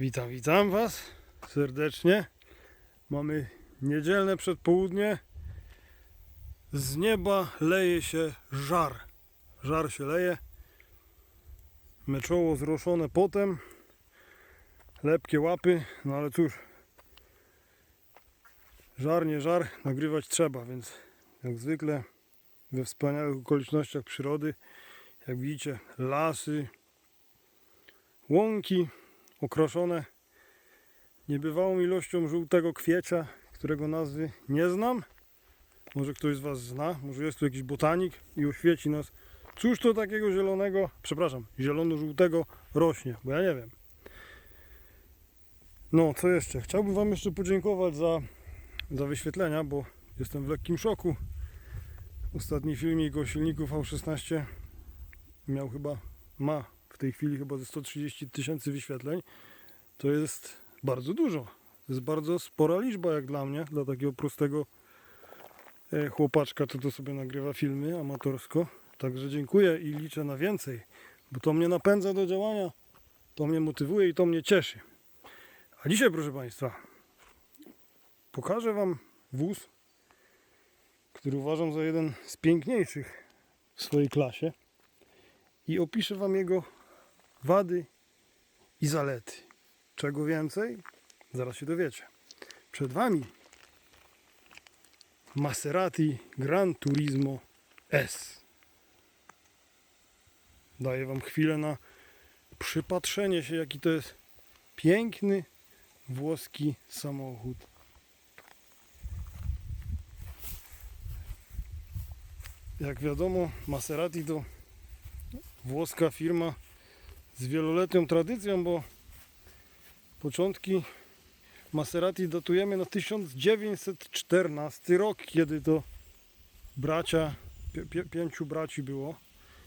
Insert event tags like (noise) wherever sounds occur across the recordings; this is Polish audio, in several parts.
Witam, witam Was serdecznie. Mamy niedzielne przedpołudnie. Z nieba leje się żar. Żar się leje. Me czoło zroszone potem. Lepkie łapy, no ale cóż. Żar, nie żar, nagrywać trzeba, więc jak zwykle we wspaniałych okolicznościach przyrody, jak widzicie, lasy, łąki, okroszone niebywałą ilością żółtego kwiecia, którego nazwy nie znam. Może ktoś z Was zna, może jest tu jakiś botanik i oświeci nas. Cóż to takiego zielonego, przepraszam, zielono-żółtego rośnie, bo ja nie wiem. No, co jeszcze? Chciałbym Wam jeszcze podziękować za, za wyświetlenia, bo jestem w lekkim szoku. Ostatni filmik o silniku V16 miał chyba, ma w tej chwili chyba ze 130 tysięcy wyświetleń. To jest bardzo dużo. To jest bardzo spora liczba jak dla mnie, dla takiego prostego e, chłopaczka, co to sobie nagrywa filmy amatorsko. Także dziękuję i liczę na więcej, bo to mnie napędza do działania, to mnie motywuje i to mnie cieszy. A dzisiaj, proszę Państwa, pokażę Wam wóz, który uważam za jeden z piękniejszych w swojej klasie i opiszę Wam jego wady i zalety. Czego więcej? Zaraz się dowiecie. Przed Wami Maserati Gran Turismo S. Daję Wam chwilę na przypatrzenie się, jaki to jest piękny włoski samochód. Jak wiadomo, Maserati to włoska firma z wieloletnią tradycją, bo początki Maserati datujemy na 1914 rok, kiedy to bracia, pi- pi- pięciu braci było,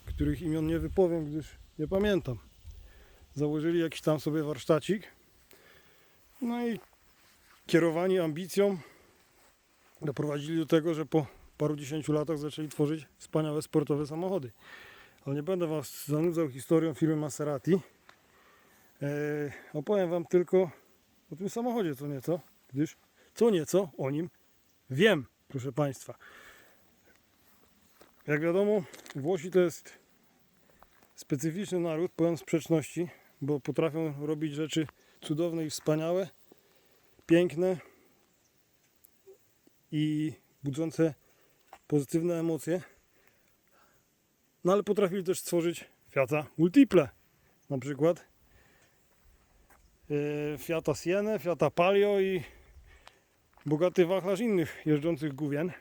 których imion nie wypowiem, gdyż nie pamiętam. Założyli jakiś tam sobie warsztacik. No i kierowani ambicją doprowadzili do tego, że po paru dziesięciu latach zaczęli tworzyć wspaniałe sportowe samochody. Ale nie będę Was zanudzał historią firmy Maserati. Eee, opowiem Wam tylko o tym samochodzie co nieco, gdyż co nieco o nim wiem, proszę Państwa. Jak wiadomo, Włosi to jest specyficzny naród, pełen sprzeczności, bo potrafią robić rzeczy cudowne i wspaniałe, piękne i budzące pozytywne emocje. No ale potrafili też stworzyć Fiata Multiple. Na przykład yy, Fiata Sienę, Fiata Palio i bogaty wachlarz innych jeżdżących gówien.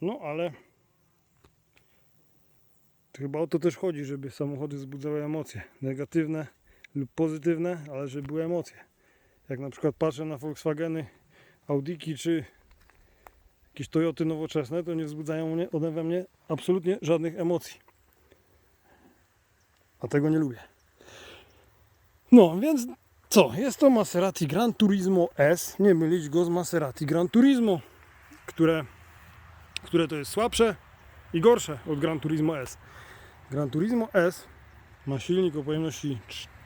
No ale chyba o to też chodzi, żeby samochody wzbudzały emocje. Negatywne lub pozytywne, ale żeby były emocje. Jak na przykład patrzę na Volkswageny, Audiki czy jakieś Toyoty nowoczesne, to nie wzbudzają mnie, one we mnie absolutnie żadnych emocji. A tego nie lubię. No, więc co? Jest to Maserati Gran Turismo S. Nie mylić go z Maserati Gran Turismo, które, które to jest słabsze i gorsze od Gran Turismo S. Gran Turismo S ma silnik o pojemności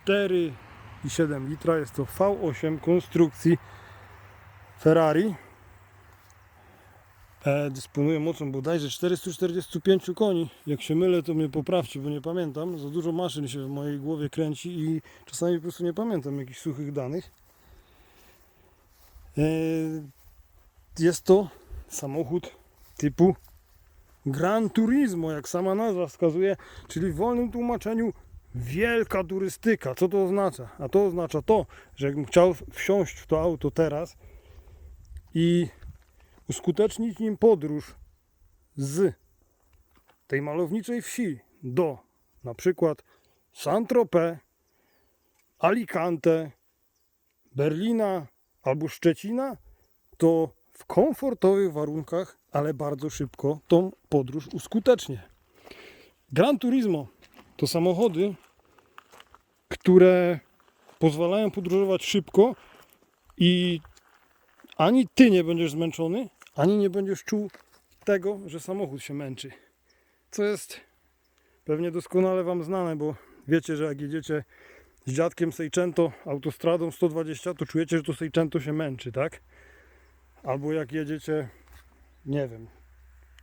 4,7 litra. Jest to V8 konstrukcji Ferrari. E, dysponuje mocą bodajże 445 koni. Jak się mylę, to mnie poprawcie, bo nie pamiętam. Za dużo maszyn się w mojej głowie kręci i czasami po prostu nie pamiętam jakichś suchych danych. E, jest to samochód typu Gran Turismo, jak sama nazwa wskazuje, czyli w wolnym tłumaczeniu wielka turystyka. Co to oznacza? A to oznacza to, że jakbym chciał wsiąść w to auto teraz i uskutecznić nim podróż z tej malowniczej wsi do na przykład Saint-Tropez, Alicante, Berlina albo Szczecina, to w komfortowych warunkach, ale bardzo szybko tą podróż uskutecznię. Gran Turismo to samochody, które pozwalają podróżować szybko i ani ty nie będziesz zmęczony, ani nie będziesz czuł tego, że samochód się męczy. Co jest pewnie doskonale Wam znane, bo wiecie, że jak jedziecie z dziadkiem Seicento autostradą 120, to czujecie, że to Seicento się męczy, tak? Albo jak jedziecie, nie wiem,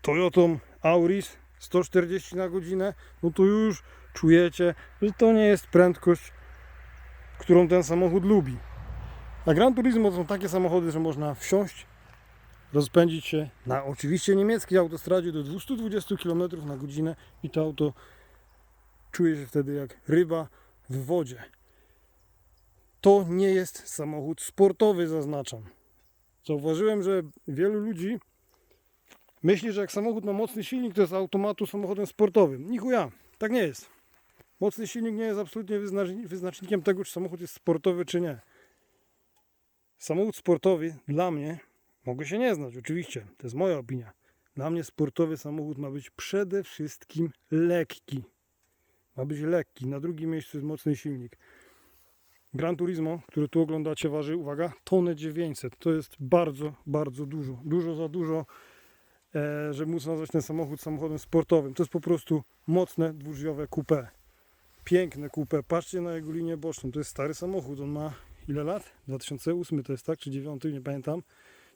Toyotą Auris 140 na godzinę, no to już czujecie, że to nie jest prędkość, którą ten samochód lubi. A Gran Turismo to są takie samochody, że można wsiąść, rozpędzić się na oczywiście niemieckiej autostradzie do 220 km na godzinę i to auto czuje się wtedy jak ryba w wodzie. To nie jest samochód sportowy, zaznaczam. Zauważyłem, że wielu ludzi myśli, że jak samochód ma mocny silnik, to jest automatu samochodem sportowym. Nichuja, tak nie jest. Mocny silnik nie jest absolutnie wyznacz- wyznacznikiem tego, czy samochód jest sportowy, czy nie. Samochód sportowy dla mnie, mogę się nie znać, oczywiście, to jest moja opinia. Dla mnie sportowy samochód ma być przede wszystkim lekki. Ma być lekki. Na drugim miejscu jest mocny silnik. Gran Turismo, który tu oglądacie, waży, uwaga, tonę 900. To jest bardzo, bardzo dużo. Dużo za dużo, e, żeby móc nazwać ten samochód samochodem sportowym. To jest po prostu mocne, dwudrzwiowe coupé. Piękne coupé. Patrzcie na jego linię boczną. To jest stary samochód. On ma ile lat? 2008 to jest tak, czy 9, nie pamiętam.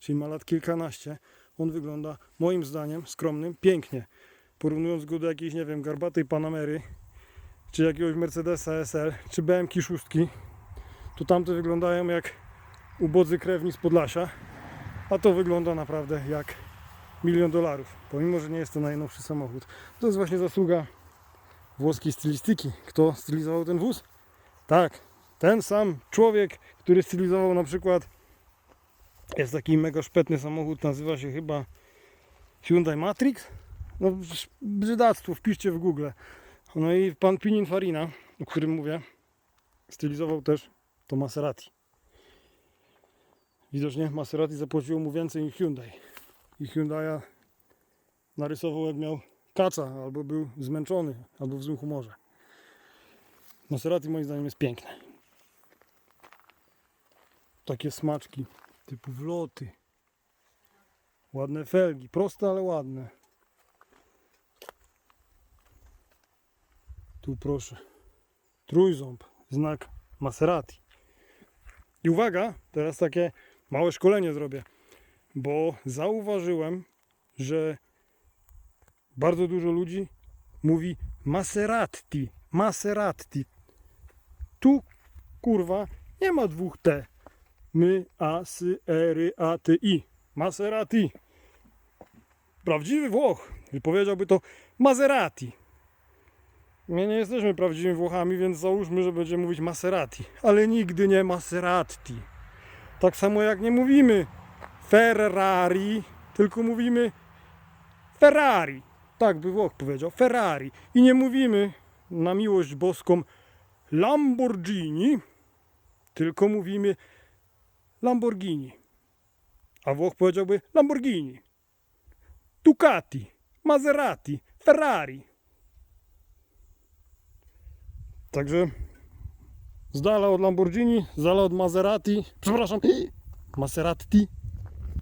Czyli ma lat kilkanaście. On wygląda, moim zdaniem, skromnym, pięknie. Porównując go do jakiejś, nie wiem, garbatej Panamery, czy jakiegoś Mercedesa SL, czy BMK 6, to tamte wyglądają jak ubodzy krewni z Podlasia, a to wygląda naprawdę jak milion dolarów, pomimo, że nie jest to najnowszy samochód. To jest właśnie zasługa włoskiej stylistyki. Kto stylizował ten wóz? Tak, ten sam człowiek, który stylizował na przykład jest taki mega szpetny samochód, nazywa się chyba Hyundai Matrix. No brzydactwo, wpiszcie w Google. No i pan Pininfarina, o którym mówię, stylizował też to Maserati. Widocznie Maserati zapłaciło mu więcej niż Hyundai. I Hyundai'a narysował jak miał kaca, albo był zmęczony, albo w złym humorze. Maserati moim zdaniem jest piękne. Takie smaczki, typu wloty. Ładne felgi, proste, ale ładne. Tu proszę. Trójząb, znak Maserati. I uwaga, teraz takie małe szkolenie zrobię, bo zauważyłem, że bardzo dużo ludzi mówi Maserati, Maserati. Tu kurwa nie ma dwóch T. My, A, S, E, R, A, T, I. Maserati. Prawdziwy Włoch wypowiedziałby to Maserati. My nie jesteśmy prawdziwymi Włochami, więc załóżmy, że będziemy mówić Maserati, ale nigdy nie Maserati. Tak samo jak nie mówimy Ferrari, tylko mówimy Ferrari. Tak by Włoch powiedział, Ferrari. I nie mówimy na miłość boską Lamborghini, tylko mówimy Lamborghini. A Włoch powiedziałby Lamborghini, Ducati, Maserati, Ferrari. Także z dala od Lamborghini, z dala od Maserati, przepraszam, (gasps) Maserati,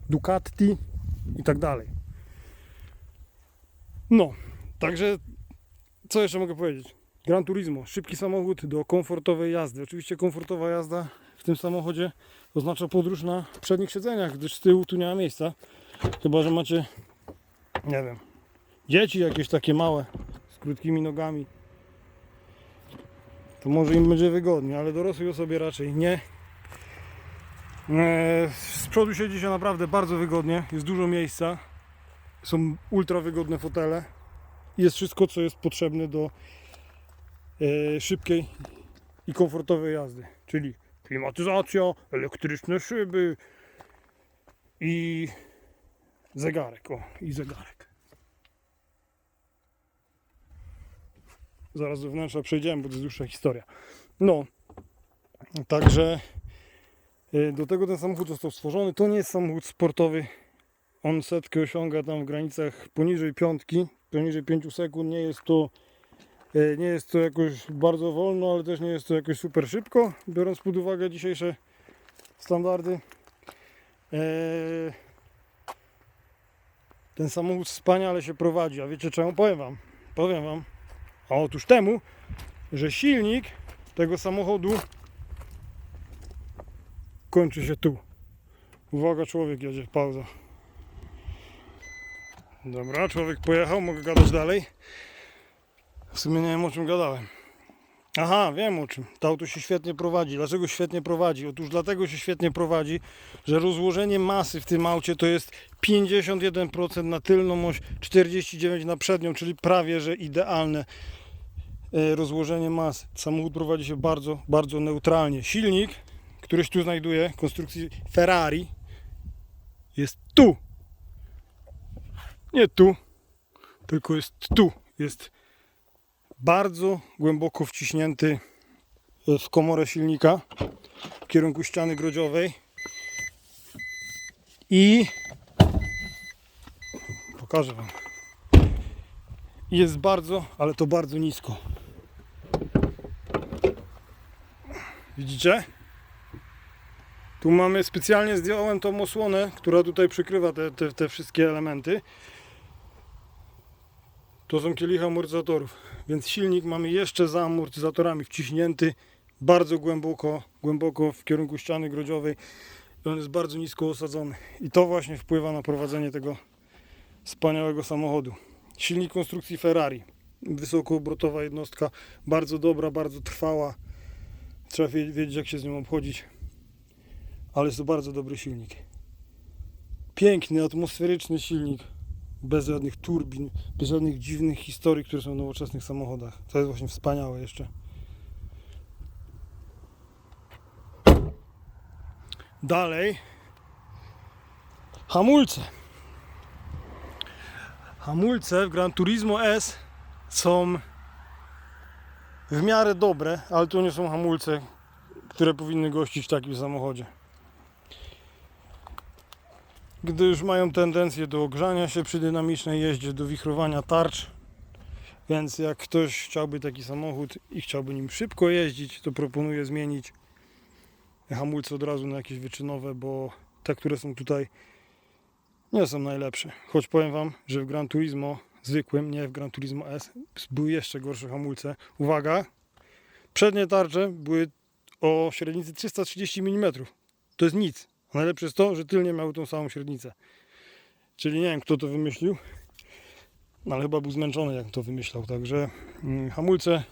Ducati i tak dalej. No, także co jeszcze mogę powiedzieć? Gran Turismo, szybki samochód do komfortowej jazdy. Oczywiście komfortowa jazda w tym samochodzie oznacza podróż na przednich siedzeniach, gdyż z tyłu tu nie ma miejsca. Chyba, że macie, nie wiem, dzieci jakieś takie małe, z krótkimi nogami to może im będzie wygodnie, ale dorosłej osobie raczej nie. Eee, Z przodu siedzi się naprawdę bardzo wygodnie, jest dużo miejsca, są ultra wygodne fotele, jest wszystko co jest potrzebne do e, szybkiej i komfortowej jazdy, czyli klimatyzacja, elektryczne szyby i zegarek, o i zegarek. Zaraz do wnętrza przejdziemy, bo to jest dłuższa historia. No, także y, do tego ten samochód został stworzony. To nie jest samochód sportowy. On setkę osiąga tam w granicach poniżej piątki, poniżej 5 sekund. Nie jest to nie jest to jakoś bardzo wolno, ale też nie jest to jakoś super szybko, biorąc pod uwagę dzisiejsze standardy. Eee, Ten samochód wspaniale się prowadzi, a wiecie czemu? Powiem wam. Powiem wam. A otóż temu, że silnik tego samochodu kończy się tu. Uwaga, człowiek jedzie, pauza. Dobra, człowiek pojechał, mogę gadać dalej. W sumie nie wiem o czym gadałem. Aha, wiem o czym. To auto się świetnie prowadzi. Dlaczego świetnie prowadzi? Otóż dlatego się świetnie prowadzi, że rozłożenie masy w tym aucie to jest 51% na tylną oś, 49% na przednią, czyli prawie że idealne e, rozłożenie mas. Samochód prowadzi się bardzo, bardzo neutralnie. Silnik, który się tu znajduje, konstrukcji Ferrari, jest tu. Nie tu, tylko jest tu. Jest bardzo głęboko wciśnięty w komorę silnika w kierunku ściany grodziowej i pokażę Wam. Jest bardzo, ale to bardzo nisko. Widzicie? Tu mamy specjalnie zdjąłem tą osłonę, która tutaj przykrywa te, te, te wszystkie elementy. To są kielichy amortyzatorów, więc silnik mamy jeszcze za amortyzatorami wciśnięty bardzo głęboko, głęboko w kierunku ściany grodziowej i on jest bardzo nisko osadzony. I to właśnie wpływa na prowadzenie tego wspaniałego samochodu. Silnik konstrukcji Ferrari, wysokoobrotowa jednostka, bardzo dobra, bardzo trwała. Trzeba wie- wiedzieć jak się z nią obchodzić, ale jest to bardzo dobry silnik. Piękny, atmosferyczny silnik bez żadnych turbin, bez żadnych dziwnych historii, które są w nowoczesnych samochodach. To jest właśnie wspaniałe jeszcze. Dalej. Hamulce. Hamulce w Gran Turismo S są w miarę dobre, ale to nie są hamulce, które powinny gościć w takim samochodzie gdyż mają tendencję do ogrzania się przy dynamicznej jeździe, do wichrowania tarcz. Więc jak ktoś chciałby taki samochód i chciałby nim szybko jeździć, to proponuję zmienić hamulce od razu na jakieś wyczynowe, bo te, które są tutaj nie są najlepsze. Choć powiem Wam, że w Gran Turismo zwykłym, nie w Gran Turismo S, były jeszcze gorsze hamulce. Uwaga, przednie tarcze były o średnicy 330 mm. To jest nic. Najlepsze jest to, że tylnie miały tą samą średnicę. Czyli nie wiem, kto to wymyślił, no, ale chyba był zmęczony, jak to wymyślał. Także mm, hamulce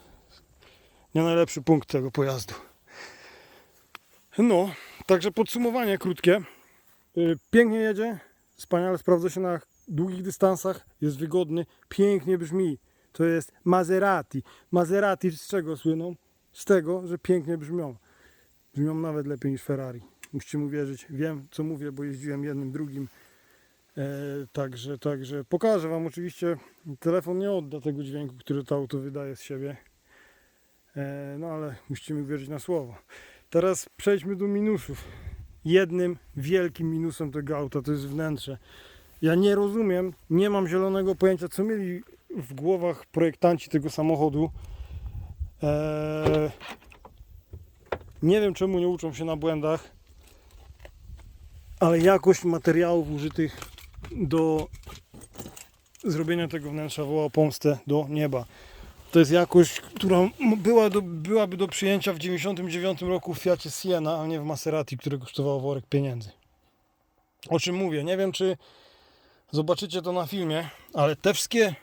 nie najlepszy punkt tego pojazdu. No, także podsumowanie krótkie. Y, Pięknie jedzie, wspaniale sprawdza się na długich dystansach, jest wygodny, pięknie brzmi. To jest Maserati. Maserati z czego słyną? Z tego, że pięknie brzmią. Brzmią nawet lepiej niż Ferrari. Musicie mu wierzyć. Wiem, co mówię, bo jeździłem jednym, drugim. E, także, także pokażę Wam oczywiście. Telefon nie odda tego dźwięku, który to auto wydaje z siebie. E, no ale musicie mi wierzyć na słowo. Teraz przejdźmy do minusów. Jednym wielkim minusem tego auta to jest wnętrze. Ja nie rozumiem, nie mam zielonego pojęcia, co mieli w głowach projektanci tego samochodu. E, nie wiem, czemu nie uczą się na błędach ale jakość materiałów użytych do zrobienia tego wnętrza woła pomstę do nieba. To jest jakość, która była do, byłaby do przyjęcia w 99 roku w Fiacie Siena, a nie w Maserati, które kosztowało worek pieniędzy. O czym mówię? Nie wiem, czy zobaczycie to na filmie, ale te wszystkie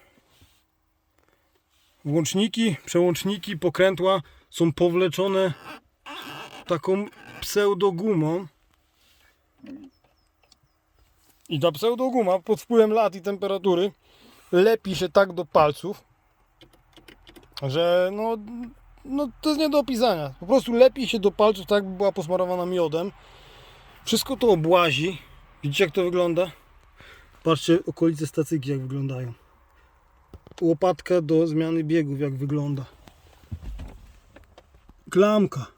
włączniki, przełączniki, pokrętła są powleczone taką pseudogumą, i ta pseudoguma pod wpływem lat i temperatury lepi się tak do palców, że no, no to jest nie do opisania. Po prostu lepi się do palców tak, jakby była posmarowana miodem. Wszystko to obłazi. Widzicie jak to wygląda? Patrzcie okolice stacyjki jak wyglądają. Łopatka do zmiany biegów jak wygląda. Klamka.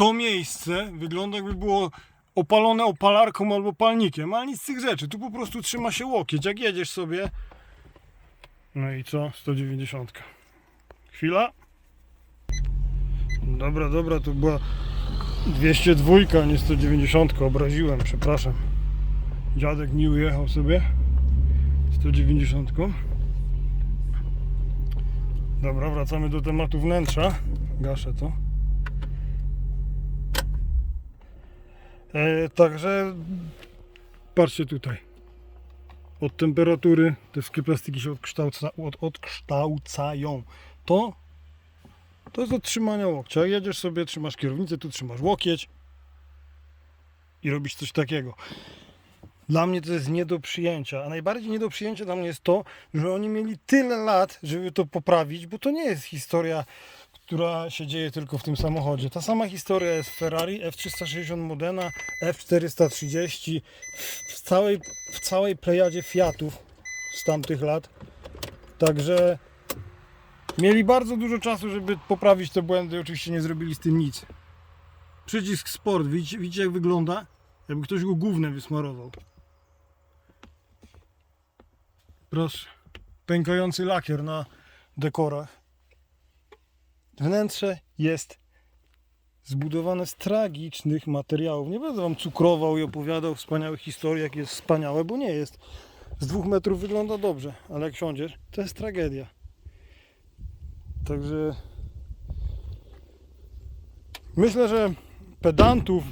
To miejsce wygląda jakby było opalone opalarką albo palnikiem, ale nic z tych rzeczy. Tu po prostu trzyma się łokieć. Jak jedziesz sobie. No i co? 190. Chwila. Dobra, dobra, to była 202, a nie 190. Obraziłem, przepraszam. Dziadek miły jechał sobie 190. Dobra, wracamy do tematu wnętrza. Gaszę to. E, także patrzcie tutaj. Od temperatury te wszystkie plastiki się odkształca, od, odkształcają. To, to jest od trzymania łokcia. Jedziesz sobie, trzymasz kierownicę, tu trzymasz łokieć i robisz coś takiego. Dla mnie to jest nie do przyjęcia. A najbardziej nie do przyjęcia dla mnie jest to, że oni mieli tyle lat, żeby to poprawić, bo to nie jest historia, która się dzieje tylko w tym samochodzie. Ta sama historia jest w Ferrari F360 Modena, F430, w całej, w całej plejadzie Fiatów z tamtych lat. Także mieli bardzo dużo czasu, żeby poprawić te błędy. Oczywiście nie zrobili z tym nic. Przycisk Sport, widzicie, widzicie jak wygląda? Jakby ktoś go gównem wysmarował. Proszę. Pękający lakier na dekorach. Wnętrze jest zbudowane z tragicznych materiałów. Nie będę wam cukrował i opowiadał wspaniałych historii, jak jest wspaniałe, bo nie jest. Z dwóch metrów wygląda dobrze, ale jak siądziesz, to jest tragedia. Także myślę, że pedantów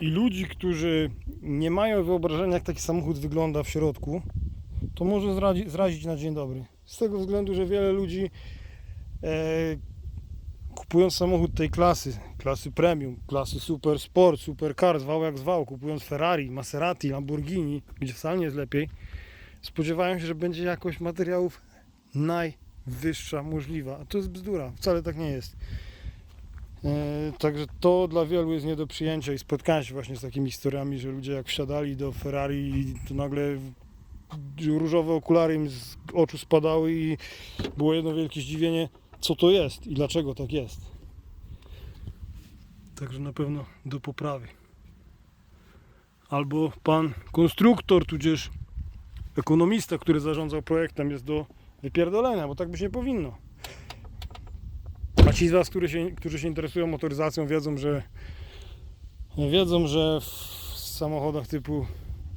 i ludzi, którzy nie mają wyobrażenia, jak taki samochód wygląda w środku, to może zrazić na dzień dobry. Z tego względu, że wiele ludzi e, kupując samochód tej klasy, klasy premium, klasy super sport, super car, zwał jak zwał, kupując Ferrari, Maserati, Lamborghini, gdzie wcale nie jest lepiej, spodziewają się, że będzie jakość materiałów najwyższa możliwa. A to jest bzdura, wcale tak nie jest. E, Także to dla wielu jest nie do przyjęcia i spotkałem się właśnie z takimi historiami, że ludzie jak wsiadali do Ferrari to nagle różowe okulary im z oczu spadały i było jedno wielkie zdziwienie, co to jest i dlaczego tak jest. Także na pewno do poprawy. Albo pan konstruktor, tudzież ekonomista, który zarządzał projektem jest do wypierdolenia, bo tak być nie powinno. A ci z Was, którzy się, którzy się interesują motoryzacją, wiedzą, że wiedzą, że w samochodach typu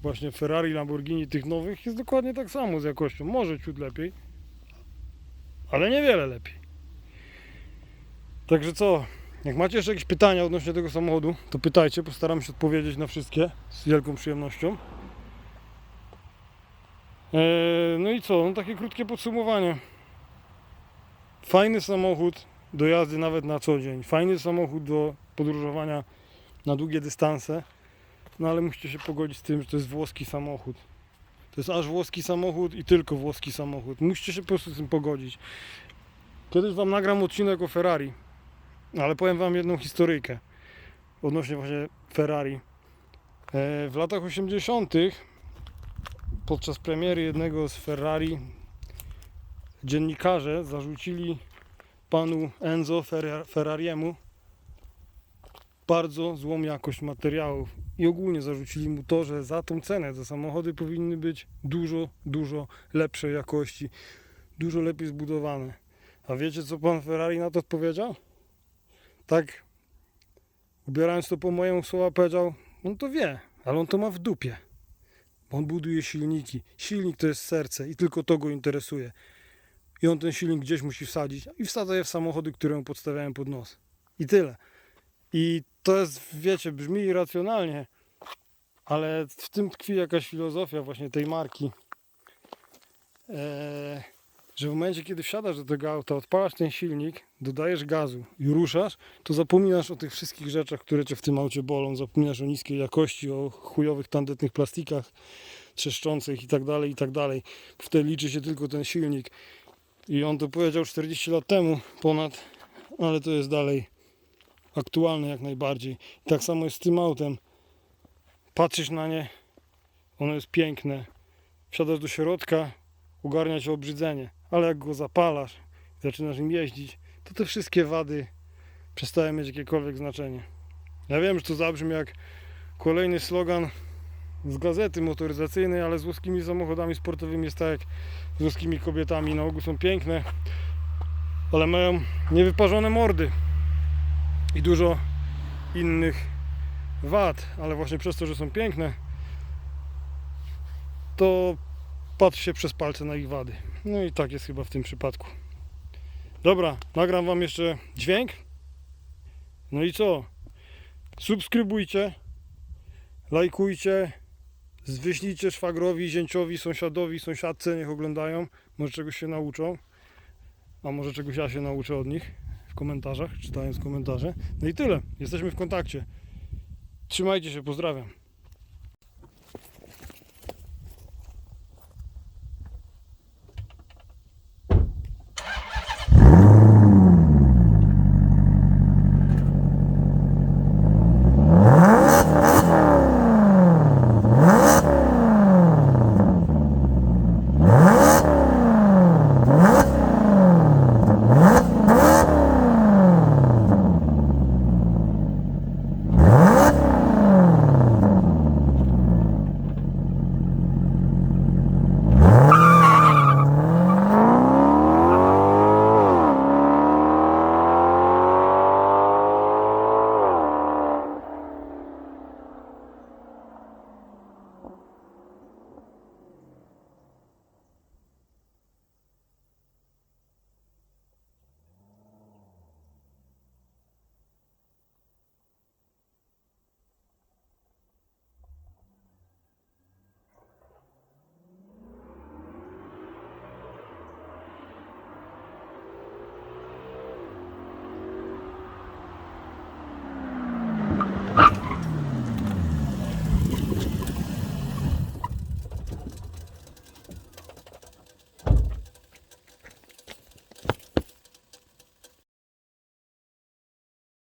właśnie Ferrari, Lamborghini, tych nowych jest dokładnie tak samo z jakością. Może ciut lepiej, ale niewiele lepiej. Także co? Jak macie jeszcze jakieś pytania odnośnie tego samochodu, to pytajcie, postaram się odpowiedzieć na wszystkie z wielką przyjemnością. Eee, no i co? No takie krótkie podsumowanie. Fajny samochód do jazdy nawet na co dzień. Fajny samochód do podróżowania na długie dystanse. No ale musicie się pogodzić z tym, że to jest włoski samochód. To jest aż włoski samochód i tylko włoski samochód. Musicie się po prostu z tym pogodzić. Kiedyś wam nagram odcinek o Ferrari, ale powiem wam jedną historyjkę odnośnie właśnie Ferrari. E, W latach 80. podczas premiery jednego z Ferrari dziennikarze zarzucili panu Enzo Ferra- Ferrariemu bardzo złą jakość materiałów i ogólnie zarzucili mu to, że za tą cenę, za samochody powinny być dużo, dużo lepszej jakości, dużo lepiej zbudowane. A wiecie co pan Ferrari na to odpowiedział? Tak, ubierając to po mojemu słowa powiedział, on to wie, ale on to ma w dupie. Bo on buduje silniki. Silnik to jest serce i tylko to go interesuje. I on ten silnik gdzieś musi wsadzić i wsadza je w samochody, które mu podstawiają pod nos. I tyle. I to jest, wiecie, brzmi irracjonalnie, ale w tym tkwi jakaś filozofia właśnie tej marki. Eee, że w momencie, kiedy wsiadasz do tego auta, odpalasz ten silnik, dodajesz gazu i ruszasz, to zapominasz o tych wszystkich rzeczach, które cię w tym aucie bolą. Zapominasz o niskiej jakości, o chujowych, tandetnych plastikach trzeszczących i tak dalej, i tak dalej. Wtedy liczy się tylko ten silnik. I on to powiedział 40 lat temu ponad, ale to jest dalej aktualne jak najbardziej. I tak samo jest z tym autem. Patrzysz na nie, ono jest piękne. Wsiadasz do środka, ogarnia cię obrzydzenie, ale jak go zapalasz i zaczynasz nim jeździć, to te wszystkie wady przestają mieć jakiekolwiek znaczenie. Ja wiem, że to zabrzmi jak kolejny slogan z gazety motoryzacyjnej, ale z włoskimi samochodami sportowymi jest tak jak z włoskimi kobietami. Na ogół są piękne, ale mają niewyparzone mordy i dużo innych wad, ale właśnie przez to, że są piękne, to patrzy się przez palce na ich wady. No i tak jest chyba w tym przypadku. Dobra, nagram wam jeszcze dźwięk. No i co? Subskrybujcie, lajkujcie, wyślijcie szwagrowi, zięciowi, sąsiadowi, sąsiadce, niech oglądają. Może czegoś się nauczą. A może czegoś ja się nauczę od nich w komentarzach, czytając komentarze. No i tyle. Jesteśmy w kontakcie. Trzymajcie się, pozdrawiam.